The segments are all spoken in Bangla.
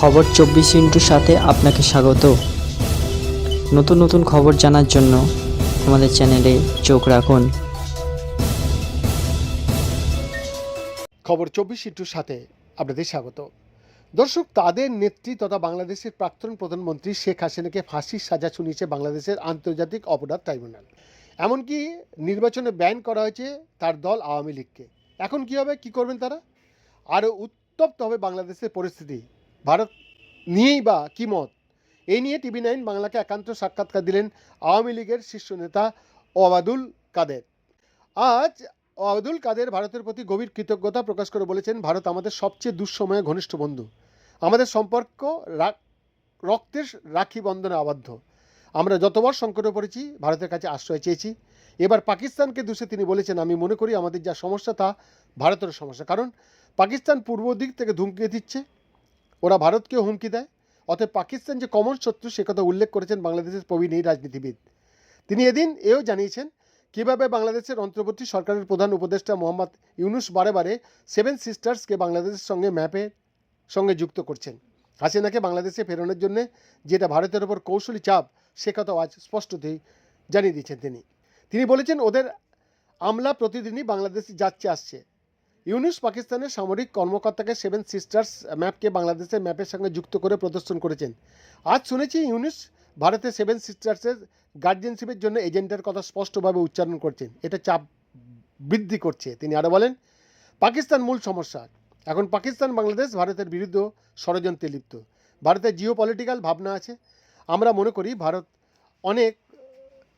খবর চব্বিশ ইন্টুর সাথে আপনাকে স্বাগত। নতুন নতুন খবর জানার জন্য আমাদের চ্যানেলে চোখ রাখুন। খবর চব্বিশ ইন্টুর সাথে আপনাদের স্বাগত। দর্শক, তাদের নেত্রী তথা বাংলাদেশের প্রাক্তন প্রধানমন্ত্রী শেখ হাসিনাকে ফাঁসির সাজা শুনিয়েছে বাংলাদেশের আন্তর্জাতিক অপরাধ ট্রাইব্যুনাল। এমনকি নির্বাচনে ব্যান করা হয়েছে তার দল আওয়ামী লীগকে। এখন কি হবে, কি করবেন তারা? আরও উত্তপ্ত হবে বাংলাদেশের পরিস্থিতি। ভারত নিয়েই বা কি মত? এই নিয়ে টিভি নাইন বাংলাকে একান্ত সাক্ষাৎকার দিলেন আওয়ামী লীগের শীর্ষ নেতা ওবায়দুল কাদের। আজ আব্দুল কাদের ভারতের প্রতি গভীর কৃতজ্ঞতা প্রকাশ করে বলেছেন, ভারত আমাদের সবচেয়ে দুঃসময়ে ঘনিষ্ঠ বন্ধু। আমাদের সম্পর্ক রক্তের রাখি বন্ধনে আবদ্ধ। আমরা যতবার সংকটে পড়েছি, ভারতের কাছে আশ্রয় চেয়েছি। এবার পাকিস্তানকে দোষে তিনি বলেছেন, আমি মনে করি আমাদের যা সমস্যা তা ভারতের সমস্যা। কারণ পাকিস্তান পূর্ব দিক থেকে ধুমকি দিচ্ছে। ওরা ভারতকেও হুমকি দেয়। অতএব পাকিস্তান যে কমন শত্রু, সে কথা উল্লেখ করেছেন বাংলাদেশের প্রবীণ এই রাজনীতিবিদ। তিনি এদিন এও জানিয়েছেন, কীভাবে বাংলাদেশের অন্তর্বর্তী সরকারের প্রধান উপদেষ্টা মোহাম্মদ ইউনুস বারে বারে সেভেন সিস্টার্সকে বাংলাদেশের সঙ্গে ম্যাপের সঙ্গে যুক্ত করছেন। হাসিনাকে বাংলাদেশে ফেরানোর জন্য যেটা ভারতের ওপর কৌশলী চাপ, সে কথাও আজ স্পষ্টতই জানিয়ে দিয়েছেন তিনি। তিনি বলেছেন, ওদের আমলা প্রতিদিনই বাংলাদেশে যাচ্ছে, আসছে। ইউনুস পাকিস্তানের সামরিক কর্মকর্তাকে সেভেন সিস্টার্স ম্যাপকে বাংলাদেশের ম্যাপের সঙ্গে যুক্ত করে প্রদর্শন করেছেন। আজ শুনেছি ইউনুস ভারতের সেভেন সিস্টার্সের গার্জিয়ানশিপের জন্য এজেন্টের কথা স্পষ্টভাবে উচ্চারণ করছেন। এটা চাপ বৃদ্ধি করছে। তিনি আরও বলেন, পাকিস্তান মূল সমস্যা। এখন পাকিস্তান, বাংলাদেশ ভারতের বিরুদ্ধে ষড়যন্ত্রে লিপ্ত। ভারতের জিও পলিটিক্যাল ভাবনা আছে। আমরা মনে করি ভারত অনেক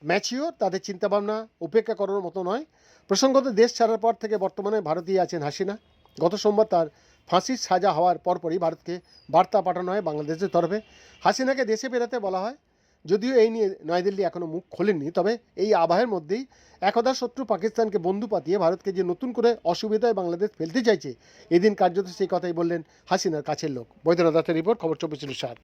ম্যাচিওর, তাদের চিন্তাভাবনা উপেক্ষা করার মতো নয়। প্রসঙ্গত, দেশ ছাড়ার পর থেকে বর্তমানে ভারতীয় আছেন হাসিনা। গত সোমবার তার ফাঁসির সাজা হওয়ার পরপরই ভারতকে বার্তা পাঠানো হয় বাংলাদেশের তরফে। হাসিনাকে দেশে ফেরাতে বলা হয়, যদিও এই নিয়ে নয়াদিল্লি এখনও মুখ খোলেননি, তবে এই আবাহের মধ্যেই একদা শত্রু পাকিস্তানকে বন্ধু পাতিয়ে ভারতকে যে নতুন করে অসুবিধায় বাংলাদেশ ফেলতে চাইছে, এদিন কার্যত সেই কথাই বললেন হাসিনার কাছের লোক। বৈদ্যনাথ রিপোর্ট, খবর চব্বিশ সাত